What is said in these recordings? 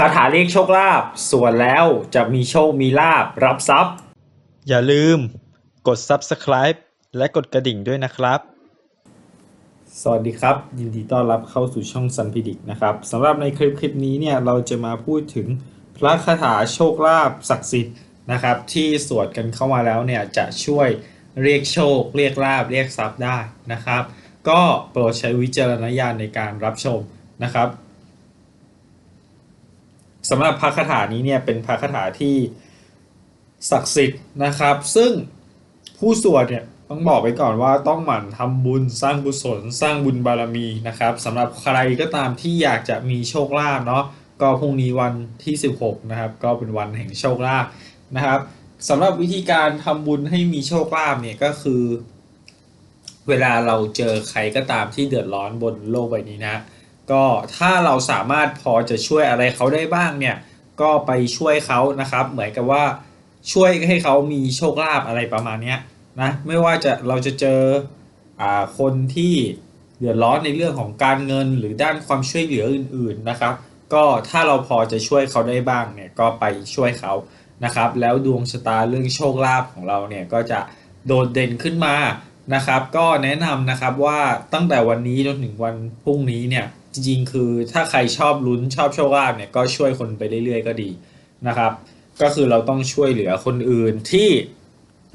คาถาเรียกโชคลาภส่วนแล้วจะมีโชคมีลาบรับทรัพย์ อย่าลืมกด Subscribe และกดกระดิ่งด้วยนะครับ สวัสดีครับ ยินดีต้อนรับเข้าสู่ช่องซันพิดิกนะครับสำหรับในคลิปคลิปนี้เนี่ยเราจะมาพูดถึงพระคาถาโชคลาภศักดิ์สิทธิ์นะครับ ที่สวดกันเข้ามาแล้วเนี่ยจะช่วยเรียกโชค เรียกลาบเรียกทรัพย์ได้นะครับ ก็โปรดใช้วิจารณญาณในการรับชมนะครับ สำหรับพระคาถานี้เนี่ยเป็นพระคาถาที่ศักดิ์สิทธิ์นะครับ ซึ่งผู้สวดเนี่ยต้องบอกไปก่อนว่าต้องหมั่นทำบุญสร้างกุญศลสร้างบุญบารมีนะครับสำหรับใครก็ตามที่อยากจะมีโชคลาภเนาะก็พรุ่งนี้วันที่ 16 นะครับ ก็เป็นวันแห่งโชคลาภนะครับสำหรับวิธีการทำบุญให้มีโชคลาภเนี่ยก็คือ เวลาเราเจอใครก็ตามที่เดือดร้อนบนโลกใบนี้นะ ก็ถ้าเราสามารถพอจะช่วยอะไรเขาได้บ้างเนี่ยก็ไปช่วยเขานะครับ เหมือนกับว่าช่วยให้เขามีโชคลาภอะไรประมาณนี้นะไม่ว่าจะเราจะเจออ่าคนที่เดือดร้อนในเรื่องของการเงินหรือด้านความช่วยเหลืออื่น ๆนะครับ ก็ถ้าเราพอจะช่วยเขาได้บ้างเนี่ยก็ไปช่วยเขานะครับ แล้วดวงชะตาเรื่องโชคลาภของเราเนี่ยก็จะโดดเด่นขึ้นมานะครับ ก็แนะนำนะครับว่าตั้งแต่วันนี้จนถึงวันพรุ่งนี้เนี่ย จริงๆ คือถ้าใครชอบลุ้นชอบโชคลาภเนี่ยก็ช่วยคนไปเรื่อยๆ ก็ดีนะครับ ก็คือเราต้องช่วยเหลือคนอื่นที่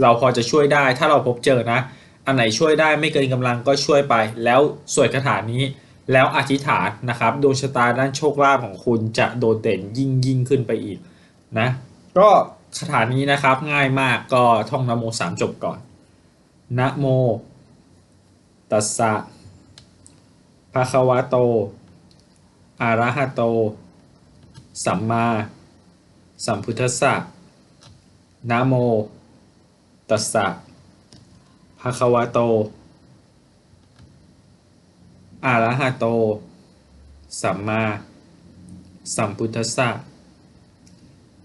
เราพอจะช่วยได้ถ้าเราพบเจอนะ อันไหนช่วยได้ไม่เกินกำลังก็ช่วยไป แล้วสวดคาถานี้แล้วอธิษฐานนะครับดวงชะตาด้านโชคลาภของคุณจะโดดเด่นยิ่งยิ่งขึ้นไปอีกนะก็คาถานี้นะครับง่ายมากก็ท่องนโมสามจบก่อนนะโมตัสสะ ภะคะวะโต อะระหะโต สัมมา สัมพุทธัสสะนะโม ตัสสะภะคะวะโต อะระหะโต สัมมา สัมพุทธัสสะ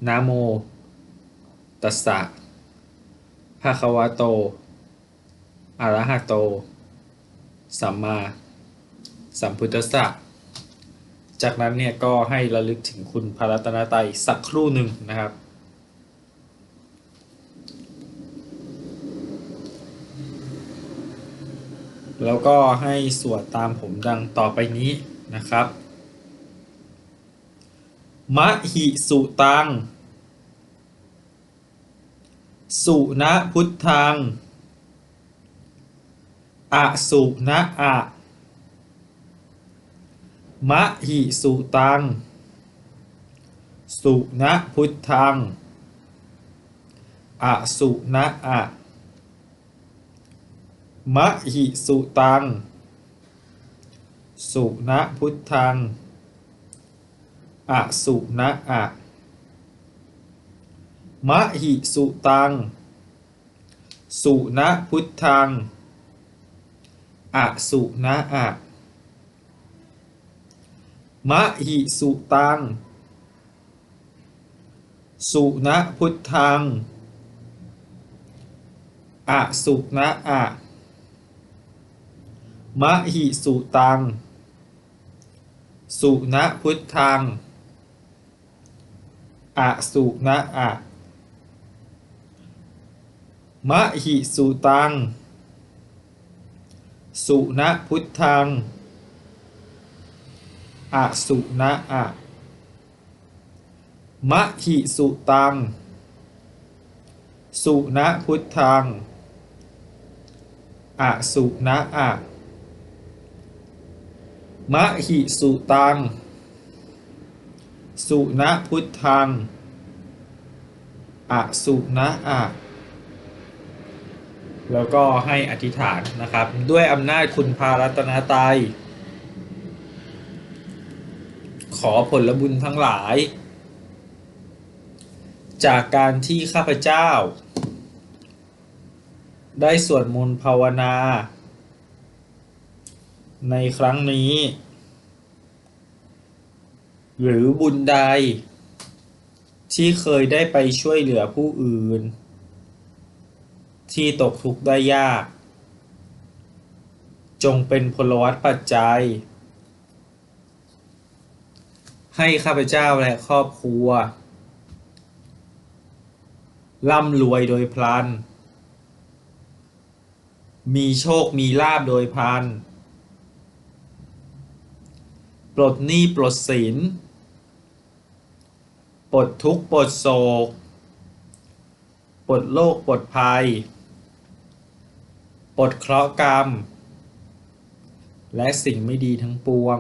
นะโม ตัสสะภะคะวะโต อะระหะโต สัมมา สัมพุทธสสะจากนั้นเนี่ยก็ให้ระลึกถึงคุณพระรัตนตรัยสักครู่หนึ่งนะครับ แล้วก็ให้สวดตามผมดังต่อไปนี้นะครับ มะหิสุตัง สุนะพุทธัง อสุนะอะ มะหิสุตัง สุนะพุทธังอสุนะอะมะหิสุตัง สุนะพุทธังอสุนะอะมะหิสุตัง สุนะพุทธังอสุนะอะ มะหิสุตัง สุนะพุทธังอสุนะอะมะหิสุตัง สุนะพุทธังอสุนะอะมะหิสุตัง สุนะพุทธัง อสุนะอะมะหิสุตัง สุนะพุทธังอสุนะอะมะหิสุตัง สุนะพุทธังอสุนะอะแล้วก็ให้อธิษฐานนะครับ ด้วยอำนาจคุณพารัตนตรัย ขอผลบุญทั้งหลาย จากการที่ข้าพเจ้า ได้สวดมนต์ภาวนา ในครั้งนี้ หรือบุญใด ที่เคยได้ไปช่วยเหลือผู้อื่น ที่ตกทุกข์ได้ยาก จงเป็นพลวัตปัจจัย ให้ข้าพเจ้าและครอบครัวร่ำรวยโดยพลัน มีโชคมีลาบโดยพลัน ปลดหนี้ปลดสิน ปลดทุกข์ปลดโศก ปลดโลกปลดภัย ปลดเคราะห์กรรม และสิ่งไม่ดีทั้งปวง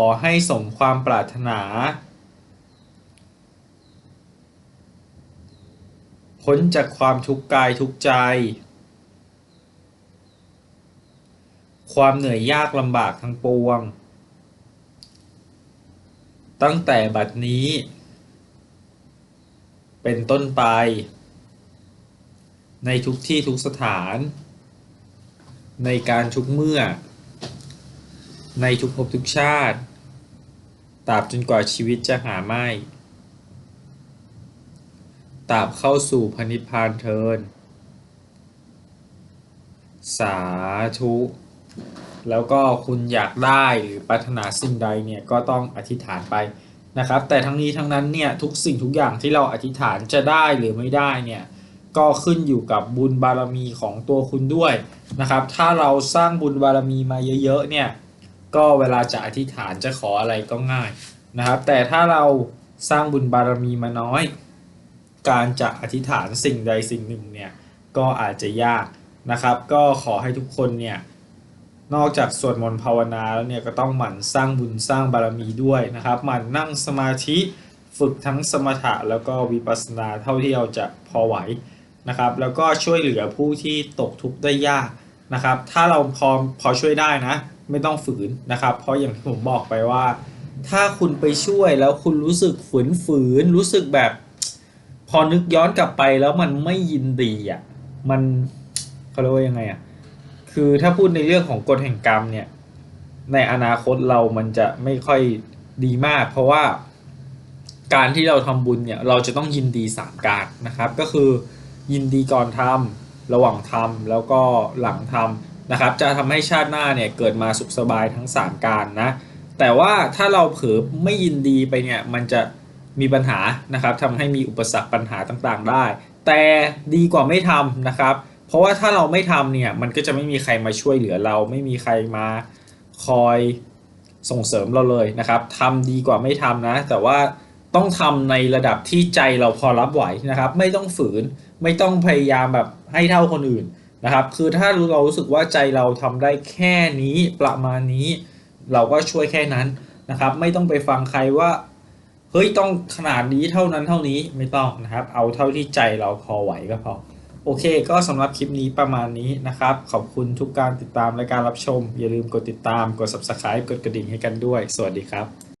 อให้สมความปรารถนา พ้นจากความทุกข์กายทุกใจ ความเหนื่อยยากลำบากทั้งปวง ตั้งแต่บัดนี้ เป็นต้นไป ในทุกที่ทุกสถาน ในการทุกเมื่อ ในทุกภพทุกชาติตราบจนกว่าชีวิตจะหาไม่ตราบเข้าสู่พนิพพานเทิน สาธุ แล้วก็คุณอยากได้หรือปรารถนาสิ่งใดเนี่ยก็ต้องอธิษฐานไปนะครับ แต่ทั้งนี้ทั้งนั้นเนี่ยทุกสิ่งทุกอย่างที่เราอธิษฐานจะได้หรือไม่ได้เนี่ยก็ขึ้นอยู่กับบุญบารมีของตัวคุณด้วยนะครับ ถ้าเราสร้างบุญบารมีมาเยอะๆเนี่ย ก็เวลาจะอธิษฐานจะขออะไรก็ง่ายนะครับ แต่ถ้าเราสร้างบุญบารมีมาน้อย การจะอธิษฐานสิ่งใดสิ่งหนึ่งเนี่ยก็อาจจะยากนะครับ ก็ขอให้ทุกคนเนี่ยนอกจากสวดมนต์ภาวนาแล้วเนี่ยก็ต้องหมั่นสร้างบุญสร้างบารมีด้วยนะครับ หมั่นนั่งสมาธิฝึกทั้งสมถะแล้วก็วิปัสสนาเท่าที่เราจะพอไหวนะครับ แล้วก็ช่วยเหลือผู้ที่ตกทุกข์ได้ยากนะครับ ถ้าเราพอพอช่วยได้นะ ไม่ต้องฝืนนะครับ เพราะอย่างที่ผมบอกไปว่า ถ้าคุณไปช่วยแล้วคุณรู้สึกฝืนฝืนรู้สึกแบบ พอนึกย้อนกลับไปแล้วมันไม่ยินดีอะมันเขาเรียกว่ายังไงอะคือถ้าพูดในเรื่องของกฎแห่งกรรมเนี่ย ในอนาคตเรามันจะไม่ค่อยดีมาก เพราะว่าการที่เราทำบุญเนี่ยเราจะต้องยินดีสามการนะครับ ก็คือยินดีก่อนทำระหว่างทำแล้วก็หลังทำ นะครับจะทำให้ชาติหน้าเนี่ยเกิดมาสุขสบายทั้งสามการนะแต่ว่าถ้าเราเผลอไม่ยินดีไปเนี่ยมันจะมีปัญหานะครับทำให้มีอุปสรรคปัญหาต่างๆ ได้ แต่ดีกว่าไม่ทำนะครับ เพราะว่าถ้าเราไม่ทำเนี่ยมันก็จะไม่มีใครมาช่วยเหลือเรา ไม่มีใครมาคอยส่งเสริมเราเลยนะครับทำดีกว่าไม่ทำนะ แต่ว่าต้องทำในระดับที่ใจเราพอรับไหวนะครับ ไม่ต้องฝืนไม่ต้องพยายามแบบให้เท่าคนอื่น นะครับ คือถ้าเรารู้สึกว่าใจเราทำได้แค่นี้ประมาณนี้ เราก็ช่วยแค่นั้นนะครับ ไม่ต้องไปฟังใครว่าเฮ้ยต้องขนาดนี้เท่านั้นเท่านี้ไม่ต้องนะครับ เอาเท่าที่ใจเราพอไหวก็พอโอเค ก็สำหรับคลิปนี้ประมาณนี้นะครับ ขอบคุณทุกการติดตามและการรับชม อย่าลืมกดติดตาม กด subscribe กดกระดิ่งให้กันด้วย สวัสดีครับ